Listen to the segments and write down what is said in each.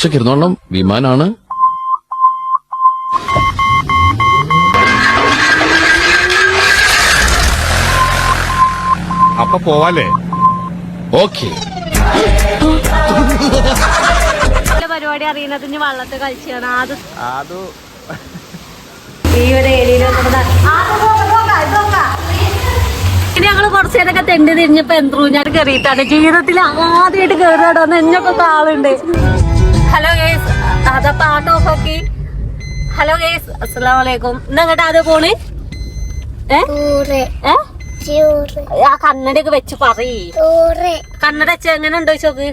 സൂക്ഷിച്ചൊക്കെ ഇരുന്നോളണം വിമാനാണ്. അപ്പൊ പോവാല്ലേ? ഓക്കെ. പരിപാടി അറിയുന്നത് ഇനി വള്ളത്തെ കളിച്ചാണ്. അത് അത് ഈ ഒരു ഞങ്ങൾ കുറച്ചു നേരമൊക്കെ തെണ്ടി തിരിഞ്ഞപ്പോ എന്തോ ഞാൻ കയറിയിട്ടാണ്. ജീവിതത്തിൽ ആദ്യമായിട്ട് കയറിയാടോ എന്നൊക്കെ കാളുണ്ട് ഹലോ ഗേസ് അതാ പാട്ട് ഓഫ് ആക്കി ഹലോ ഗേസ് അസ്സലാം വലൈക്കും ഇന്ന് അങ്ങോട്ട് അത് പോണ്? ആ കണ്ണടയൊക്കെ വെച്ച് പറയ്. കണ്ണട അച്ഛ എങ്ങനെ ഉണ്ടോ ചോക്ക്?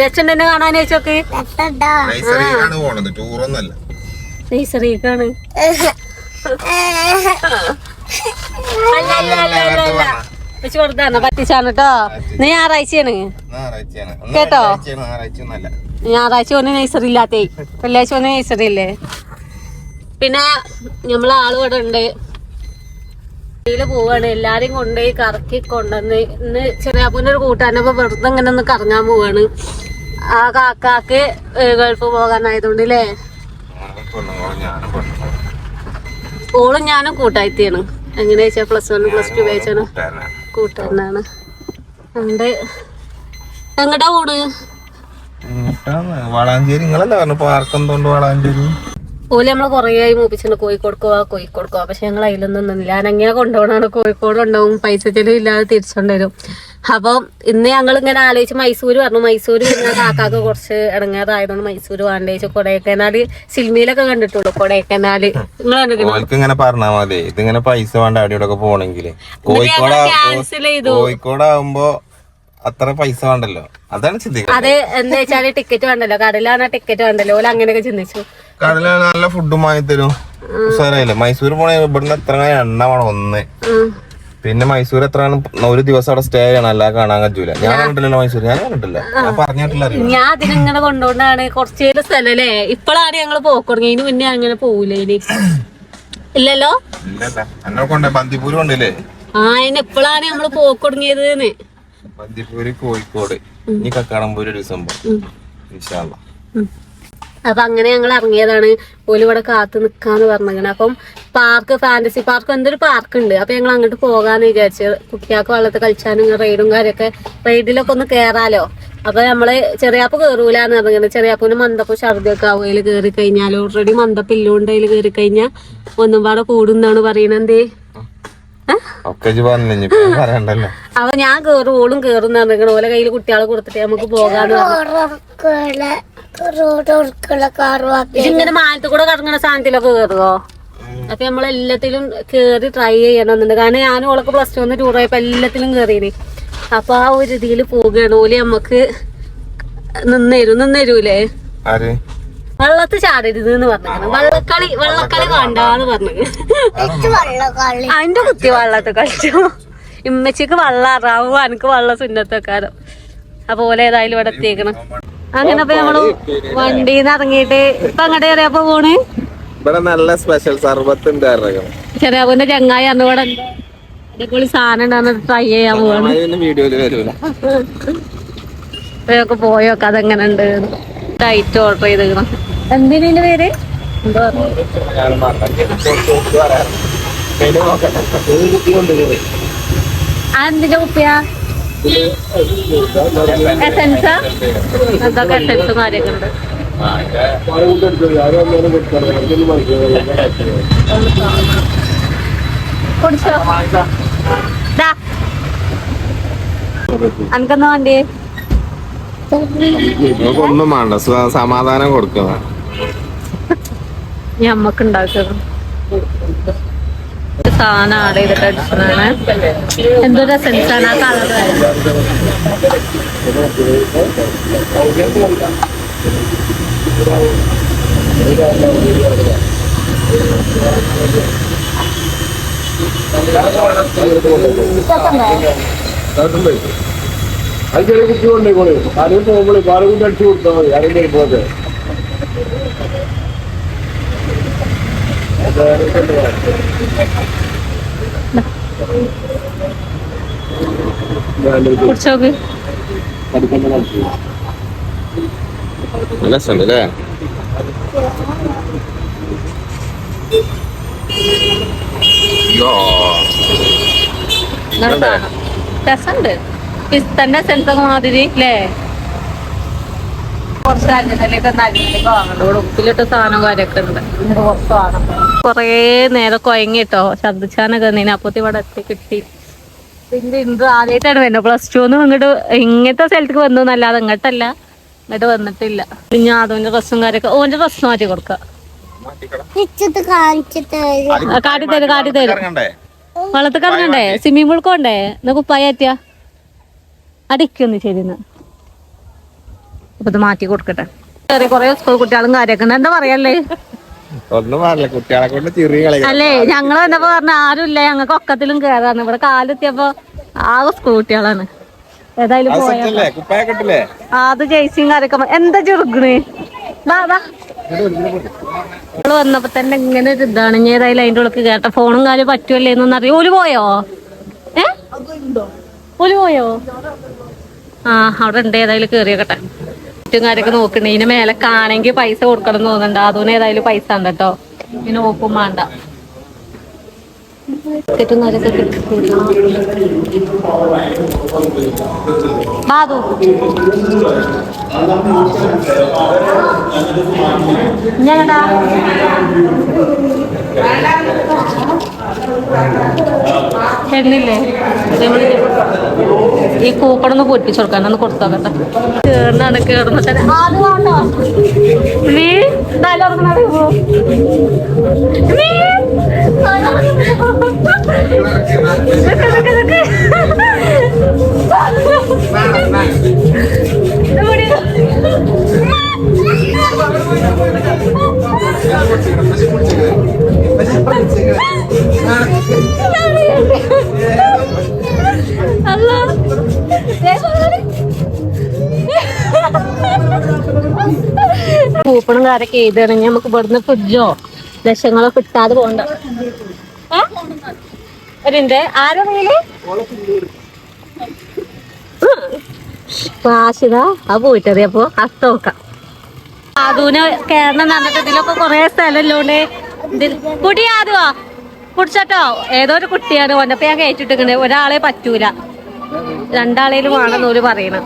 രച്ചുണ്ടെന്നെ കാണാൻ ചോക്ക് നഴ്സറിക്കാണ് അല്ല. അല്ല അല്ല അല്ല. പറ്റിച്ചാണ് കേട്ടോ നീ ഞായറാഴ്ചയാണ്. കേട്ടോ? ഞായറാഴ്ച ഒന്ന് നഴ്സറി ഇല്ലാത്തേ. വെള്ളിയാഴ്ച ഒന്ന് നഴ്സറി ഇല്ലേ? പിന്നെ നമ്മളെ ആൾ ഇവിടെ ഉണ്ട് പോവാണ്. എല്ലാരെയും കൊണ്ടുപോയി കറക്കി കൊണ്ടുവന്ന് ഇന്ന് ചെറിയാപ്പൂന്റെ ഒരു കൂട്ടാനപ്പോ വെറുതെ ഇങ്ങനെ ഒന്ന് കറങ്ങാൻ പോവാണ്. ആ കാക്കാക്ക് ഗൾഫ് പോകാനായതുകൊണ്ട് അല്ലേ ഓളും ഞാനും കൂട്ടായിത്തിയാണ്. എങ്ങനെ വെച്ചാൽ പ്ലസ് വൺ പ്ലസ് ടു വെച്ചാണ് കൂട്ടുകാരനാണ് ഉണ്ട്. ഓട്? വളാഞ്ചേരി നിങ്ങളല്ലേ പറഞ്ഞു പാർക്ക് എന്തുകൊണ്ട് വളാഞ്ചേരി? ഓൽ നമ്മളെ കുറേ ആയി മൂപ്പിച്ചിട്ടുണ്ട് പക്ഷെ ഞങ്ങൾ അതിലൊന്നും നിന്നില്ല. അനങ്ങിയാ കൊണ്ടുപോകണാണ് കോഴിക്കോട് ഉണ്ടാവും പൈസ ചെലവ് ഇല്ലാതെ തിരിച്ചുകൊണ്ട് വരും. അപ്പം ഇന്ന് ഞങ്ങൾ ഇങ്ങനെ ആലോചിച്ച് മൈസൂര് പറഞ്ഞു. മൈസൂര് പിന്നെ കാക്കാക്ക് കുറച്ച് ഇടങ്ങേറായതുകൊണ്ട് മൈസൂർ വേണ്ടേച്ച് കൊടൈക്കനാല് സിനിമയിലൊക്കെ കണ്ടിട്ടുള്ളൂ. ഓൽക്ക് ഇങ്ങനെ പറഞ്ഞാ മതി. ഇതിങ്ങനെ പൈസ വേണ്ട അവിടെ ഇവിടെ പോണെങ്കിൽ. കോഴിക്കോട് ചെയ്തു. കോഴിക്കോടാവുമ്പോ അത്ര പൈസ വേണ്ടല്ലോ. അതാണ് ചിന്തിക്കുന്നത് അത് എന്താ വെച്ചാൽ ടിക്കറ്റ് വേണ്ടല്ലോ. കടലാണ് ടിക്കറ്റ് വേണ്ടല്ലോ? ഓല അങ്ങനെയൊക്കെ ചിന്തിച്ചു. കടലാണ് നല്ല ഫുഡും വാങ്ങി തരും. ഉസാറായില്ലേ മൈസൂർ പോണേ ഇവിടുന്ന് എത്ര എണ്ണ വേണം? ഒന്ന്. പിന്നെ മൈസൂർ എത്രയാണ് ഒരു ദിവസം അവിടെ സ്റ്റേ ചെയ്യണം അല്ലാതെ കാണാൻ കഴിയൂല ഞാൻ കണ്ടില്ലല്ലോ മൈസൂർ. ഞാൻ കണ്ടിട്ടില്ല. ഞാൻ പറഞ്ഞിട്ടില്ല ഞാൻ അതിനങ്ങനെ കൊണ്ടുകൊണ്ടാണ് കുറച്ച് സ്ഥലം അല്ലേ ഇപ്പോഴാണ് ഞങ്ങൾ പോക്കുറങ്ങി ഇതിന് മുന്നേ അങ്ങനെ പോകൂലേ ഇനി? ഇല്ലല്ലോ? കൊണ്ടേ കൊണ്ടില്ലേ ആ അതിന് ഇപ്പോഴാണ് നമ്മൾ പോക്കുറങ്ങിയത് ബന്ദിപ്പൂര് കോഴിക്കോട്. ഇനി കക്കാടംപൂര് ഒരു സംഭവം ഇൻഷാല്ലാ അപ്പൊ അങ്ങനെ ഞങ്ങൾ ഇറങ്ങിയതാണ്. ഓൽ ഇവിടെ കാത്തു നിക്കാന്ന് പറഞ്ഞിങ്ങനെ. അപ്പം പാർക്ക് ഫാന്റസി പാർക്ക് എന്തൊരു പാർക്ക് ഉണ്ട്. അപ്പൊ ഞങ്ങൾ അങ്ങോട്ട് പോകാന്ന് വിചാരിച്ചു കുട്ടികൾക്ക് വെള്ളത്തിൽ കളിച്ചാനും റൈഡും കാര്യമൊക്കെ റൈഡിലൊക്കെ ഒന്ന് കേറാലോ. അപ്പൊ നമ്മൾ ചെറിയാപ്പ് കേറൂലെന്ന് പറഞ്ഞിങ്ങനെ. ചെറിയാപ്പിന് മന്ദപ്പും ഛർദിയൊക്കെ ആവുകയിൽ കയറി കഴിഞ്ഞാൽ ഓൾറെഡി മന്ദപ്പില്ലുണ്ട് അതിൽ കയറി കഴിഞ്ഞാൽ ഒന്നും പാടെ കൂടുന്നാണ് പറയണത്. അപ്പൊ ഞാൻ കേറും ഓളും കേറും പറഞ്ഞിങ്ങനെ. ഓലെ കയ്യിൽ കുട്ടികളെ കൊടുത്തിട്ട് നമുക്ക് പോകാന്ന് ഇങ്ങനെ മാനത്ത് കൂടെ കറങ്ങണ സാധനത്തിലൊക്കെ കയറുവോ അപ്പൊ നമ്മളെല്ലാത്തിലും കേറി ട്രൈ ചെയ്യണമെന്നുണ്ട് കാരണം ഞാനും ഓളൊക്കെ പ്ലസ് ടു ടൂർ ആയപ്പോ എല്ലാത്തിലും കേറിയിന് അപ്പൊ ആ ഒരു രീതിയിൽ പോവുകയാണ്. ഓൽ നമ്മക്ക് നിന്നേരും നിന്നേരൂലേ? വെള്ളത്ത് ചാടരുത് എന്ന് പറഞ്ഞു വള്ളക്കളി വള്ളക്കളി വേണ്ടാന്ന് പറഞ്ഞു അതിന്റെ കുത്തി വള്ളത്ത് കളിച്ചു. ഇമ്മച്ചിക്ക് വള്ളം അറാവും എനിക്ക് വള്ള സുന്നത്തക്കാരം. അപ്പൊ ഓലെ ഏതായാലും ഇവിടെ എത്തിയേക്കണം. അങ്ങനെ അപ്പൊ നമ്മൾ വണ്ടിന്ന് ഇറങ്ങിയിട്ട് ഇപ്പൊ അങ്ങോട്ട് ചെറിയപ്പോ പോണ്? ഇവിടെ നല്ല സ്പെഷ്യൽ സർബത്ത് ഉണ്ട് ചെറിയാപ്പൂന്റെ ചങ്ങായി അന്ന് ഇവിടെ അടിപൊളി സാധനം ഉണ്ടാകുന്ന ട്രൈ ചെയ്യാൻ പോവാണ്. വീഡിയോയിൽ വരൂല. ഇവരൊക്കെ പോയോക്കെ അതെങ്ങനെ ഉണ്ട്? ഡൈറ്റ് ഓർഡർ ചെയ്തേക്കണം? എന്തിന്റെ പേര്? എന്തോ ആ എന്തിന്റെ കുപ്പിയാ? എസൻസാ എന്തൊക്കെ എസൻസ് കാര്യമൊക്കെ ഉണ്ട്? കുടിച്ചോ? ദാ. അനക്കെന്നാ വണ്ടി? ഒന്നും വേണ്ട. സമാധാനം കൊടുക്കുന്ന ഞമ്മക്ക് ഉണ്ടാക്കണം സാധനം ആഡ് ചെയ്തിട്ട് അടിച്ചതാണ്. എന്തോ ആണ് ആ കളർ? അത് ചെറിയ കുട്ടി ആരും പോകുമ്പോഴേ പാലും കൊണ്ട് അടിച്ചു കൊടുത്താൽ മതി ആരെങ്കിലും പോകട്ടെ കുടിച്ചോക്ക്. നല്ല രസമുണ്ട് അല്ലേ. രസമുണ്ട്. പിസ്തന്റെ സെൻസ് ഒക്കെ മാതിരി അല്ലേ കുറച്ച് അഞ്ചലിലേക്ക് നല്ലിലേക്ക് വാങ്ങണ്ട ഇവിടെ ഉപ്പിലിട്ട സാധനം കാര്യമൊക്കെ ഉണ്ട് ഇത് കുറച്ച് വാങ്ങണം കൊറേ നേരം കൊയങ്ങിട്ടോ. ശബ്ദിച്ചാനൊക്കെ നീന അപ്പത്തി ഇവിടെ എത്തി കിട്ടി. പിന്നെ ഇന്ന് ആദ്യമായിട്ടാണ് വരുന്നത്. പ്ലസ് ടു ഒന്നും ഇങ്ങോട്ട് ഇങ്ങനത്തെ സ്ഥലത്തേക്ക് വന്നു എന്നല്ലാതെ ഇങ്ങോട്ടല്ല. ഇങ്ങോട്ട് വന്നിട്ടില്ല. പിന്നെ അതോന്റെ ഡ്രസ്സും കാര്യമൊക്കെ ഓന്റെ ഡ്രസ്സ് മാറ്റി കൊടുക്ക. കാട്ടി തരും കാട്ടി തരും. വെള്ളത്തിൽ കറങ്ങണ്ടേ സ്വിമ്മിംഗ് പൂൾ കൊണ്ടേ എന്നാ കുപ്പായ അടിക്കൊന്ന് ശരിന്ന് അപ്പൊ ഇത് മാറ്റി കൊടുക്കട്ടെ. കൊറേ സ്കൂൾ കുട്ടികളും കാര്യമൊക്കെ ഉണ്ട്. എന്താ പറയല്ലേ? ഒന്നും പറയില്ല കുട്ടികളെ കൊണ്ട് ചെറിയ കളി അല്ലേ? ഞങ്ങൾ വന്നപ്പോ പറഞ്ഞ ആരുമില്ല. ഞങ്ങൾക്ക് ഒക്കത്തിലും കേറാണ് ഇവിടെ കാലെത്തിയപ്പോ ആ സ്കൂൾ കുട്ടികളാണ്. ഏതായാലും പോയ അത് ജയ്സിയും കാര്യമൊക്കെ എന്താ ചെറുക്കണ് നമ്മൾ വന്നപ്പോ തന്നെ ഇങ്ങനെ ഒരു ഇതാണ്. ഇനി ഏതായാലും അതിന്റെ ഉള്ളിൽ കേട്ട ഫോണും കാര്യം പറ്റുമല്ലേ എന്നൊന്നും അറിയോ? ഓൽ പോയോ? ഏ? ഓൽ പോയോ? ആ അവിടെ ഉണ്ട്. ഏതായാലും കേറിയോക്കട്ടെ. ചുറ്റും കാര്യമൊക്കെ നോക്കണേ ഇതിന് മേലെ കാണെങ്കിൽ പൈസ കൊടുക്കണം എന്ന് തോന്നുന്നുണ്ട്. അതുകൊണ്ട് ഏതായാലും പൈസ ഉണ്ട് കേട്ടോ ഇനി നോക്കും വേണ്ട. ഞങ്ങടാ എണ്ണില്ലേ? ഈ കൂപ്പൺ പൊരിപ്പിച്ചു കൊടുക്കാൻ ഒന്ന് കൊടുത്താൽ കേറുന്നാണ് കേറുമ്പോ തന്നെ നീ നീ കൂപ്പണും കാര്യമൊക്കെ എഴുതുകയാണെങ്കിൽ നമുക്ക് ഇവിടുന്ന് ഫ്രിഡ്ജോ ലക്ഷങ്ങളോ കിട്ടാതെ പോകണ്ട. ഒരിന്റെ. ആരാ ആ പോയിട്ടറിയപ്പോ അസ്ത നോക്കാം. അതുവിന് കേരളം നടന്നിട്ട് ഇതിലൊക്കെ കൊറേ സ്ഥലമല്ലോണ്ട് കുടി ആദ്യോ കുടിച്ചട്ടോ. ഏതോ ഒരു കുട്ടിയാണ്. ഓനപ്പ ഞാൻ കയറ്റിട്ടിങ്ങനെ ഒരാളെ പറ്റൂല. രണ്ടാളേലും വേണമെന്ന് പറയണം.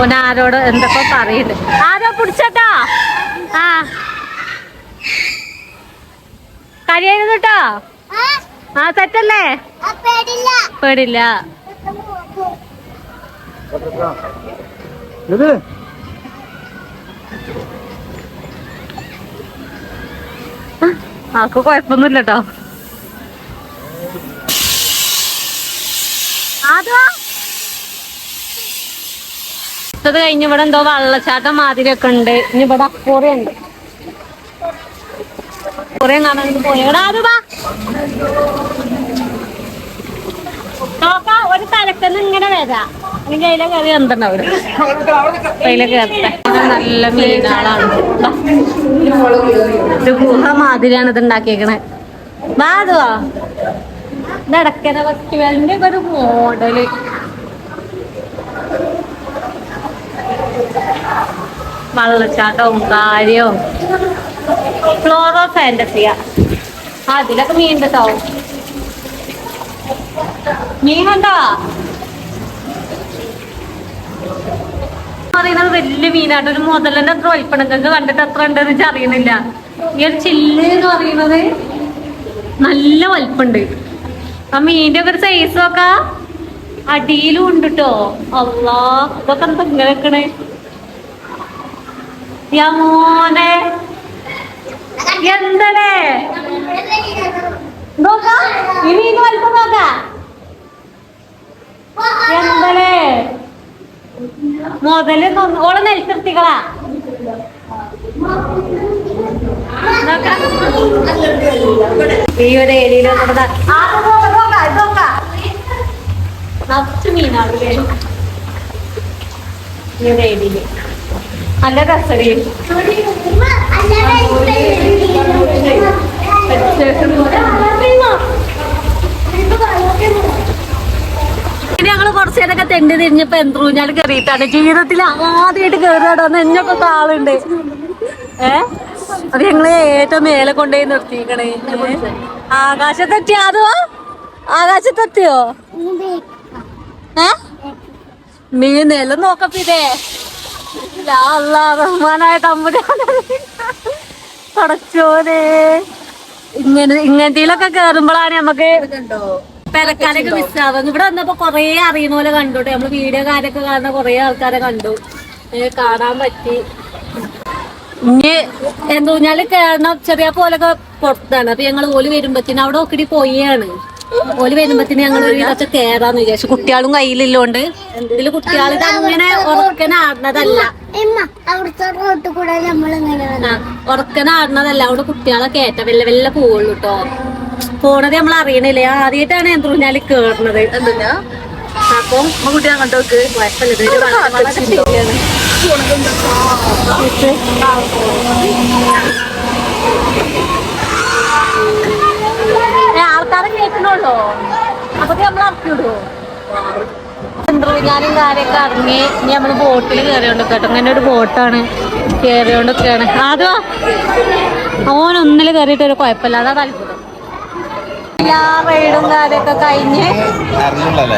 ഓൻ ആരോട് എന്തൊക്കെ പറയുന്നു. ആരോ പിടിച്ചട്ടോ? ആ. കഴിയായിരുന്നു കേട്ടോ? ആ തെറ്റല്ലേ? പേടില്ല. ആൾക്ക് കുഴപ്പമൊന്നുമില്ല കേട്ടോ ഇത് കഴിഞ്ഞ് ഇവിടെ എന്തോ വെള്ളച്ചാട്ടം മാതിരിയൊക്കെ ഉണ്ട്. ഇനി ഇവിടെ അക്കൂറി ഉണ്ട്. അക്കൂറിയും കാണാൻ വേണ്ടി പോയി. എടാ അത് വാ. നോക്കാം ഒരു തലക്കെന്ന് ഇങ്ങനെ വരാം. എനിക്ക് അതിലെ കയറി എന്തുണ്ടാവും അതിലെ കയറട്ടെ. നല്ല മീനാളാണ്. ഇത് ഗുഹ മാതിരിയാണ് ഇത് ഉണ്ടാക്കിയേക്കണേ. വാതുവാ അതുവാ വക്കിവലിന്റെ ഒരു മോഡൽ. വള്ളച്ചാട്ടവും കാര്യവും. ഫ്ലോറോ ഫാന്റസിയ അതിലൊക്കെ മീൻ കേട്ടോ മീൻ കണ്ടോ പറയുന്നത് വലിയ മീനാണ് ഒരു മുതലിന്റെ അത്ര വലിപ്പണക്കൊക്കെ കണ്ടിട്ട് എത്ര ഉണ്ടെന്ന് വെച്ചാൽ അറിയണില്ല ഈ ഒരു ചില്ല് എന്ന് പറയുന്നത് നല്ല വലിപ്പുണ്ട്. ആ മീന്റെ ഒക്കെ ഒരു സൈസ് നോക്ക. അടിയിലും ഉണ്ട് കേട്ടോ അള്ളാ ഇതൊക്കെ എന്താ ഇങ്ങനെ വെക്കണേ? യാ മോനെ. എന്തടേ നോക്കാം. ഇനി മീൻ വലിപ്പം നോക്ക. എന്തടേ മുതൽ ഓൾ നെൽത്തിർത്തികളാ ഈയുടെ ഏരിയയിലോ നല്ല രസടി ഇനിയിപ്പോ ഞാൻ കയറിയിട്ടാണ് ജീവിതത്തിൽ ആദ്യമായിട്ട് കയറിയാടോ എന്നൊക്കെ കാളുണ്ട് ഏ? അത് ഞങ്ങൾ ഏറ്റവും മേലെ കൊണ്ടുപോയി നിർത്തിക്കണേ ആകാശത്തെത്തിയോ അതോ? ആകാശത്തെത്തിയോ? ഏ? നീ നിലം നോക്കപ്പിതേ റഹ്മാനായ തമ്പുരാണ് പടച്ചോനെ. ഇങ്ങനെ ഇങ്ങനത്തെ കേറുമ്പോഴാണ് നമുക്ക് പെരക്കാനൊക്കെ മിസ്സാവുന്നത് ഇവിടെ വന്നപ്പോ കൊറേ അറിയുന്ന പോലെ കണ്ടോട്ടെ നമ്മൾ വീഡിയോ കാര്യൊക്കെ കാണുന്ന കൊറേ ആൾക്കാരെ കണ്ടു. കാണാൻ പറ്റി. ഇനി എന്താ പറഞ്ഞാൽ കേറണം. ചെറിയ പോലൊക്കെ പുറത്താണ്. അപ്പൊ ഞങ്ങൾ ഓൽ വരുമ്പത്തിന് അവിടെ ഒക്കിടി പോയാണ്. ഓൽ വരുമ്പത്തിന് ഞങ്ങൾ ഒരു വിധത്തെ കേറാന്ന് വിചാരിച്ചു. കുട്ടികളും കയ്യിലില്ലോണ്ട്. ഇതിൽ കുട്ടികൾ അങ്ങനെ ഉറക്കനാടുന്നതല്ല ഉറക്കനാടുന്നതല്ല അവിടെ കുട്ടികളെ കേറ്റ വെല്ല വെല്ല പോവുള്ളൂ കേട്ടോ പോണത് നമ്മൾ അറിയണില്ലേ? ആദ്യമായിട്ടാണ് എന്ത് പറഞ്ഞാൽ കേറണത്. അപ്പം കുട്ടി അങ്ങോട്ട് നോക്ക്. കുഴപ്പമില്ല. ആൾക്കാരെ കേൾക്കണുള്ളോ? അപ്പൊ നമ്മൾ ഇറക്കി വിടുവോ? ഞാനും കാര്യമൊക്കെ ഇറങ്ങി ഇനി നമ്മൾ ബോട്ടിൽ കയറിയോണ്ട് കേട്ടോ. അങ്ങനെ ഒരു ബോട്ടാണ്. കയറിയോണ്ടൊക്കെയാണ് അതോ ഓൻ ഒന്നിൽ കയറിയിട്ട് ഒരു കുഴപ്പമില്ല. അതാ താല്പര്യം. എല്ലാ റൈഡും കാര്യമൊക്കെ കഴിഞ്ഞ്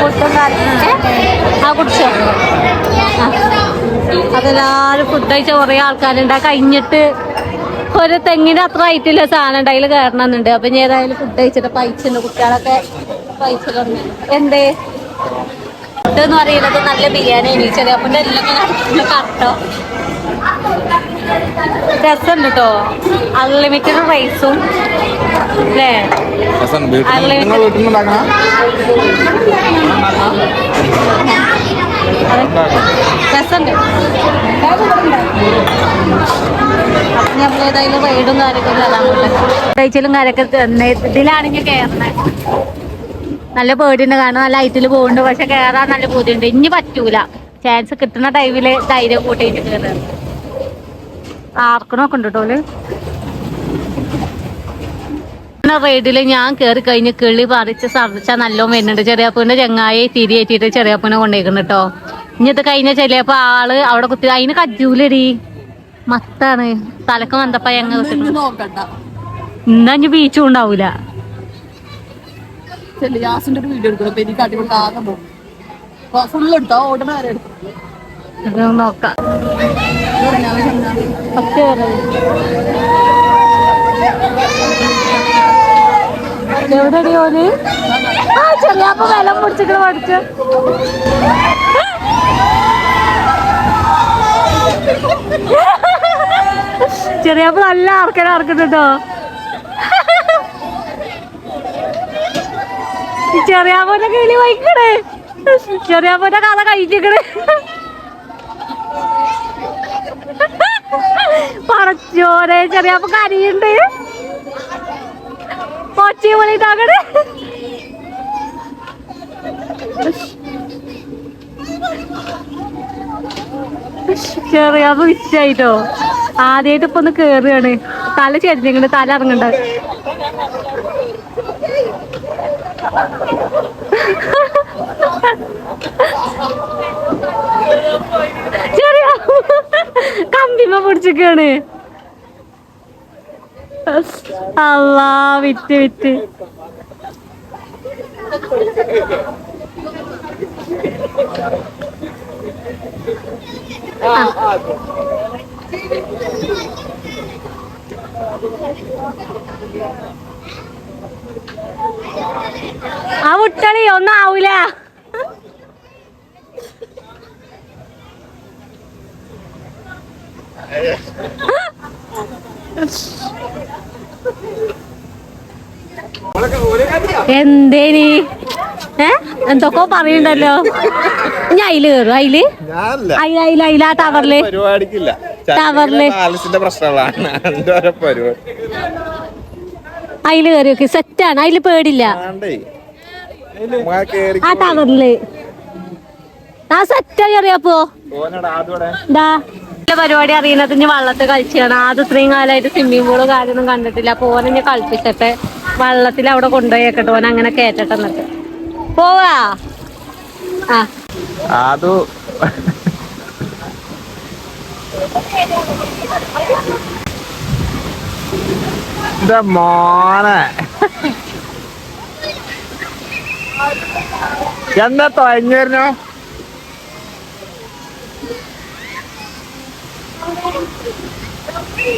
ഫുഡും കാര്യങ്ങളൊക്കെ ആ കുടിച്ചോ? അതെല്ലാവരും ഫുഡ് കഴിച്ച കുറെ ആൾക്കാരുണ്ട്. ആ കഴിഞ്ഞിട്ട് ഒരു തെങ്ങിന് അത്ര ആയിട്ടില്ല സാധനം ഉണ്ട്. അതിൽ കയറണമെന്നുണ്ട് അപ്പൊ ഞാൻ ഏതായാലും ഫുഡ് കഴിച്ചിട്ട് പൈച്ചുണ്ട്. കുട്ടികളൊക്കെ പൈച്ചിട്ടുണ്ട് എന്തേ? ഫുഡ് എന്ന് പറയുന്നത് നല്ല ബിരിയാണി എണീച്ചത് അപ്പൊ എല്ലാം കറക്റ്റോ രസമുണ്ട് കേട്ടോ അൺലിമിറ്റഡ് റൈസും അല്ലേ രസമുണ്ട്. നമ്മൾ ഏതായാലും റൈഡും കാര്യമൊക്കെ കഴിച്ചലും ഇതിലാണെങ്കിൽ കയറണേ നല്ല പേടിയുണ്ട് കാരണം നല്ല ഹൈറ്റിൽ പോകുന്നുണ്ട് പക്ഷെ കയറാൻ നല്ല ബുദ്ധിമുണ്ട് ഇനി പറ്റൂല. ചാൻസ് കിട്ടുന്ന ടൈമിൽ ധൈര്യം കൂട്ടിയിട്ട് കയറുക ആർക്കണമൊക്കെ ഉണ്ട് കേട്ടോ ഓൽ. ഞാൻ കയറി കഴിഞ്ഞ് കിളി പറിച്ച് സർദിച്ചാൽ നല്ലോ വരുന്നുണ്ട്. ചെറിയപ്പൂന്റെ ചെങ്ങായി തിരിയേറ്റിട്ട് ചെറിയപ്പൂനെ കൊണ്ടേക്കുന്നു കേട്ടോ ഇനി ഇത് കഴിഞ്ഞ ചെറിയപ്പോ ആൾ അവിടെ കുത്തി അതിന് കജ്ജൂലടി. മത്താണ്. തലക്ക് വന്നപ്പ ഞങ്ങൾ ഇന്നാ ഇനി ബീച്ചും ഉണ്ടാവൂല. ഒരു വീഡിയോ എടുക്കണം. അപ്പൊ എനിക്ക് അടിപൊളി ആകെ പോകും. ഫുള്ള് എടുത്തോ? ഓടുന്ന വരെ എടുത്തു? ഇത് നോക്കാം. ഫസ്റ്റ് എവിടെടി ഓൽ ആ ചെറിയപ്പ വില പിടിച്ചിട്ട് പഠിച്ചു. ചെറിയപ്പ നല്ല ആർക്കാരെ ആർക്കുന്നുണ്ടോ? ചെറിയാപ്പോന്റെ കിളി വൈക്കണേ ചെറിയാപ്പോന്റെ കഥ കഴിച്ചിക്കണേ പറച്ചോരെ ചെറിയാപ്പ കരിയുണ്ട്. കൊച്ചി വിളിതാകണേ ചെറിയ വിറ്റായിട്ടോ ആദ്യമായിട്ട് ഇപ്പൊ ഒന്ന് കേറുകയാണ് തല ചെരിഞ്ഞിങ്ങണ്ട് തല ഇറങ്ങണ്ട. ചെറിയ കമ്പിമ പൊടിച്ചൊക്കെയാണ് അല്ലാ വിറ്റ് വിറ്റ്. ആ വിട്ടളി ഒന്നും ആവൂല. എന്തേനി? ഏ? എന്തൊക്കെ പറയണ്ടല്ലോ ഞാൻ അയിൽ കയറും അയിൽ? അയിൽ അയില ആ ടവറിൽ. ടവറിൽ. അയിൽ കയറി നോക്കി. സെറ്റാണ്. അയിൽ പേടില്ല. ആ ടവറിൽ. ആ സെറ്റാ ചെറിയപ്പോ ഓനടാ പരിപാടി അറിയുന്നത് ഇനി വള്ളത്തെ കളിച്ചാണ്. ആദ്യം ഇത്രയും കാലമായിട്ട് സ്വിമ്മിംഗ് പൂൾ കാര്യമൊന്നും കണ്ടിട്ടില്ല. അപ്പൊ ഓനെ ഇനി കളിപ്പിച്ചിട്ട് വള്ളത്തിൽ അവിടെ കൊണ്ടുപോയി വെക്കട്ടെ ഓൻ അങ്ങനെ കേറ്റട്ടെ എന്നിട്ട്. പോവാ. ആ. മോനെ. എന്താ തുഴഞ്ഞു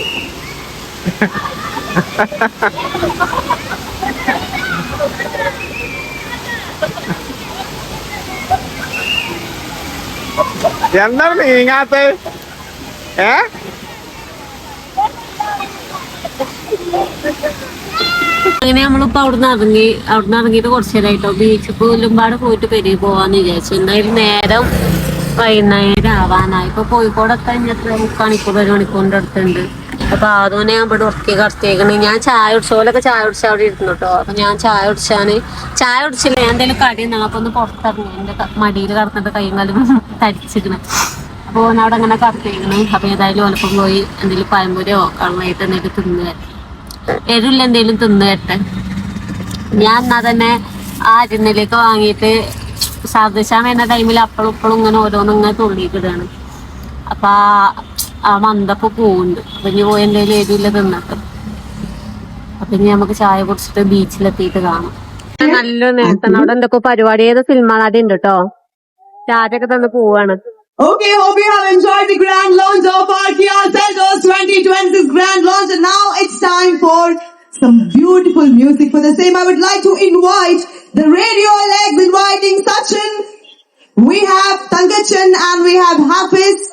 എന്താണ് നീങ്ങാത്ത? ഏ? അങ്ങനെ നമ്മളിപ്പോ അവിടുന്ന് ഇറങ്ങി അവിടുന്ന് ഇറങ്ങിയിട്ട് കുറച്ചേരായിട്ടോ നേരമായിട്ടോ പോലും പാടെ പോയിട്ട് പെരുകി പോവാന്ന് വിചാരിച്ചു. എന്തായാലും നേരം വൈകുന്നേരം ആവാനായി. ഇപ്പൊ കോഴിക്കോടൊക്കെ ഇങ്ങനത്തെ മുക്കാണിക്കൂർ ഒരു അടുത്തുണ്ട്. അപ്പൊ ഞാൻ ഇവിടെ ഉറക്കി കടത്തിയേക്കണ്. ഞാൻ ചായ കുടിച്ചോലൊക്കെ ചായ കുടിച്ച അവിടെ ഇരുന്നു കേട്ടോ അപ്പൊ ഞാൻ ചായ കുടിച്ചാന് ചായ കുടിച്ചില്ല. ഞാൻ എന്തെങ്കിലും കടി ഉണ്ടാകും അപ്പൊ ഒന്ന് പുറത്തിറങ്ങി. എന്റെ മടിയിൽ കടന്നിട്ട് കൈയും കാലും തരിച്ചിരിക്കണ്. അപ്പൊ ഓൻ അവിടെ അങ്ങനെ കടത്തിയേക്കണ്. അപ്പൊ ഏതായാലും ഓലപ്പം പോയി എന്തെങ്കിലും പഴംപൊരിയോ കള്ളായിട്ട് എന്തെങ്കിലും തിന്നു വരാം എരുല്ല എന്തെങ്കിലും തിന്നു ഞാൻ എന്നാ തന്നെ ആ അരിന്നിലേക്ക് വാങ്ങിയിട്ട് ഛർദിച്ചാൻ വരുന്ന ടൈമിൽ അപ്പോഴും ഇപ്പോഴും ഇങ്ങനെ ഓരോന്നും ഇങ്ങനെ തുള്ളിയിട്ടിടാണ് അപ്പൊ ആ- ആ പോവുന്നുണ്ട് പോകുന്നുണ്ട് അപ്പൊ ഇനി പോയി എന്തെങ്കിലും എരില്ല തിന്നിട്ട് അപ്പൊ ഇനി നമുക്ക് ചായ കുടിച്ചിട്ട് ബീച്ചിലെത്തിയിട്ട് കാണാം. നല്ല നേരത്താണ്. അവിടെ എന്തൊക്കെ പരിപാടി ഏത് സിനിമാടി ഉണ്ട് കേട്ടോ രാജൊക്കെ തന്ന് പോവാണ്. Okay, hope you have enjoyed the grand launch of our Kia Seltos 2026 grand launch. And now it's time for some beautiful music. For the same, I would like to invite the radio legs inviting Sachin. We have Tankachan and we have Hafiz.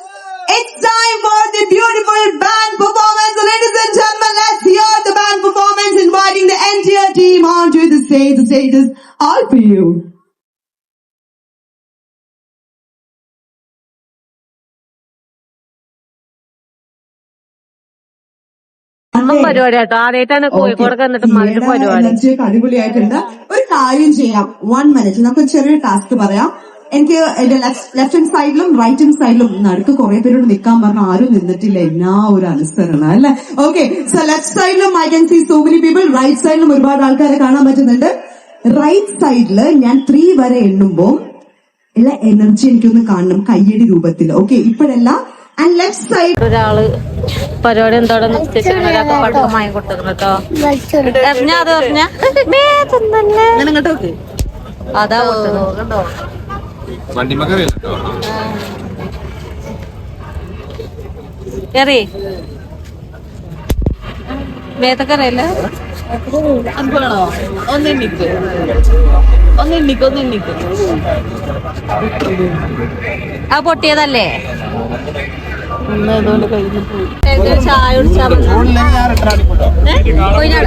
അമ്മ പരിപാടി കേട്ടോ ആദ്യമായിട്ടാണ് കോഴിക്കോടൊക്കെ വന്നിട്ട് മകന്റെ പരിപാടി. അടിപൊളിയായിട്ടുണ്ട്. ഒരു കാര്യം ചെയ്യാം. വൺ മിനിറ്റ് നമുക്ക് ചെറിയ ചെറിയൊരു ടാസ്ക് പറയാം. എനിക്ക് എന്റെ ലെഫ്റ്റ് ഹാൻഡ് സൈഡിലും റൈറ്റ് ഹാൻഡ് സൈഡിലും നടുക്ക് കുറെ പേരോട് നിൽക്കാൻ പറഞ്ഞ ആരും നിന്നിട്ടില്ല. എന്നാ ഒരു അനുസരണം അല്ലെ? ഓക്കെ സോ ലെഫ്റ്റ് സൈഡിലും I can see so many people right സൈഡിലും ഒരുപാട് ആൾക്കാരെ കാണാൻ പറ്റുന്നുണ്ട്. റൈറ്റ് സൈഡിൽ ഞാൻ ത്രീ വരെ എണ്ണുമ്പോൾ ഉള്ള എനർജി എനിക്കൊന്ന് കാണണം. കയ്യടി രൂപത്തിൽ. ഓക്കെ ഇപ്പോഴല്ല ഒരാൾ പരിപാടി എന്തോടെ നിശ്ചയിച്ചിരുന്ന ഒരാൾക്ക് പടക്കം വാങ്ങി കൊടുത്തിരുന്നു കേട്ടോ. എറിഞ്ഞ അത് എറിഞ്ഞ അതാ കൊടുത്തത്. എറി മേത്തൊക്കെ അറിയില്ല? ആ പൊട്ടിയതല്ലേ? അതുകൊണ്ട് കഴിഞ്ഞു പോയി. ചായ കുടിച്ചാ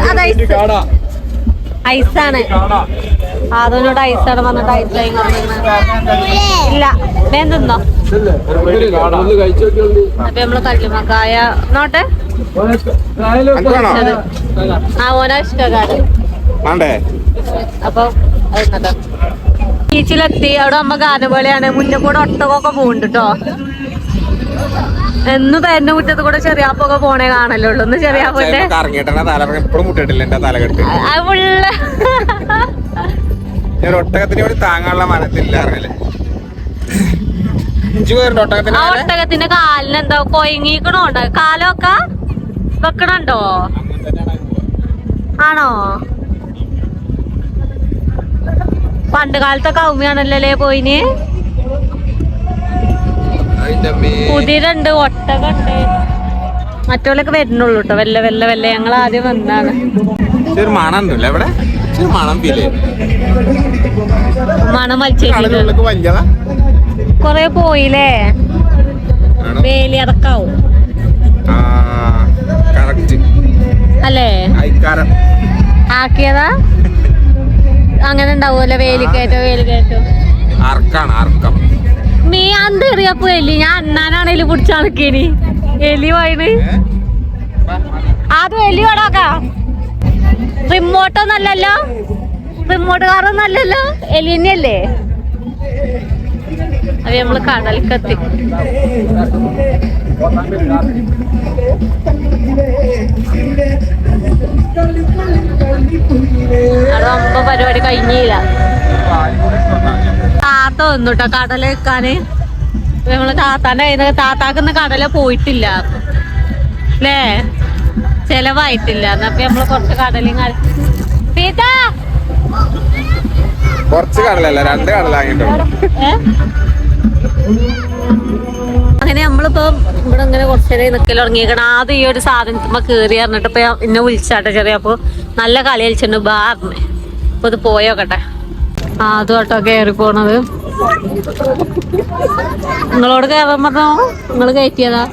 അത് ഐസ്. ഐസാണ്. അതോനോട് ഐസാണ് വന്നിട്ട് ഐസ് ഇല്ല. വേണ്ടോ അപ്പൊ നമ്മൾ കല്ലുമക്കായ നോട്ടെ? ആ ഓനാ ഇഷ്ടക്കാട് അപ്പൊ. ബീച്ചിലെത്തി. അവിടെ അമ്മ ഗാനപോലെയാണ് മുന്നേ കൂടെ ഒട്ടകൊക്കെ പോകുന്നുണ്ട് കേട്ടോ എന്നും തന്നെ മുറ്റത്ത് കൂടെ ചെറിയാപ്പൊക്കെ പോണേ കാണല്ലോ ഉള്ളു ഒന്ന് മുട്ടിട്ടില്ല എന്റെ തലകെട്ട്. ഞാൻ ഒട്ടകത്തിന് വേണ്ടി താങ്ങാനുള്ള അറിയില്ലേ? ഒട്ടകത്തിന്റെ കാലിന് എന്താ കൊയങ്ങിക്കണോണ്ട്. കാലൊക്കെ വെക്കണുണ്ടോ? ആണോ? പണ്ട് കാലത്തൊക്കെ ഔമ്യാണല്ലേ പോയിന്? കുതിരണ്ട് ഒട്ടകണ്ട് മറ്റോലൊക്കെ വരുന്നുള്ളൂ കേട്ടോ വെല്ല വെല്ല വെല്ല. ഞങ്ങൾ ആദ്യം വന്നാണ് മണം കൊറേ പോയില്ലേ? വേലി അടക്കാവും ആ കറക്റ്റ് അല്ലേ? ആക്കിയതാ? അങ്ങനെ ഉണ്ടാവുമല്ലോ വേലിക്കയറ്റോ വേലിക്കയറ്റോ? അർക്കാണ് അർക്കം നീ അന്തെറിയപ്പോ എലി. ഞാൻ അണ്ണാനാണേലും പിടിച്ച് നടക്കേനി. എലി പോയിന് അതും എലി വേടാക്കാ റിമോട്ടൊന്നല്ലല്ലോ റിമോട്ട് കാറൊന്നല്ലല്ലോ എലി തന്നെയല്ലേ? അത് നമ്മൾ കടൽക്കെത്തി അവിടെ ഒമ്പ പരിപാടി കഴിഞ്ഞില്ല. താത്ത വന്നു കേട്ടോ കടല വെക്കാന്. നമ്മൾ താത്താന്റെ കയ്യിൽ നിന്ന് താത്താക്കുന്ന കടല പോയിട്ടില്ല. അല്ലേ ചെലവായിട്ടില്ല. എന്നപ്പോ നമ്മൾ കുറച്ച് കടലയും സീത കുറച്ച് കടലല്ല രണ്ട് കടല വാങ്ങിയിട്ടുള്ളൂ. ഏ? അങ്ങനെ നമ്മളിപ്പോ ഇവിടെ ഇങ്ങനെ കുറച്ചേരെ നിക്കൽ തുടങ്ങിയേക്കണം. ആദ്യം ഈ ഒരു സാധനത്തിമ്മ കേറി പറഞ്ഞിട്ട് ഇപ്പൊ എന്നെ വിളിച്ചാട്ടെ ചെറിയ അപ്പൊ നല്ല കളി കളിച്ചിട്ടുണ്ട്. ബാറിന് അപ്പൊ ഇത് പോയോക്കട്ടെ ആ ഓട്ടോ കേറി പോണത്. നിങ്ങളോട് കയറാൻ പറഞ്ഞോ? നിങ്ങൾ കയറ്റിയതാ?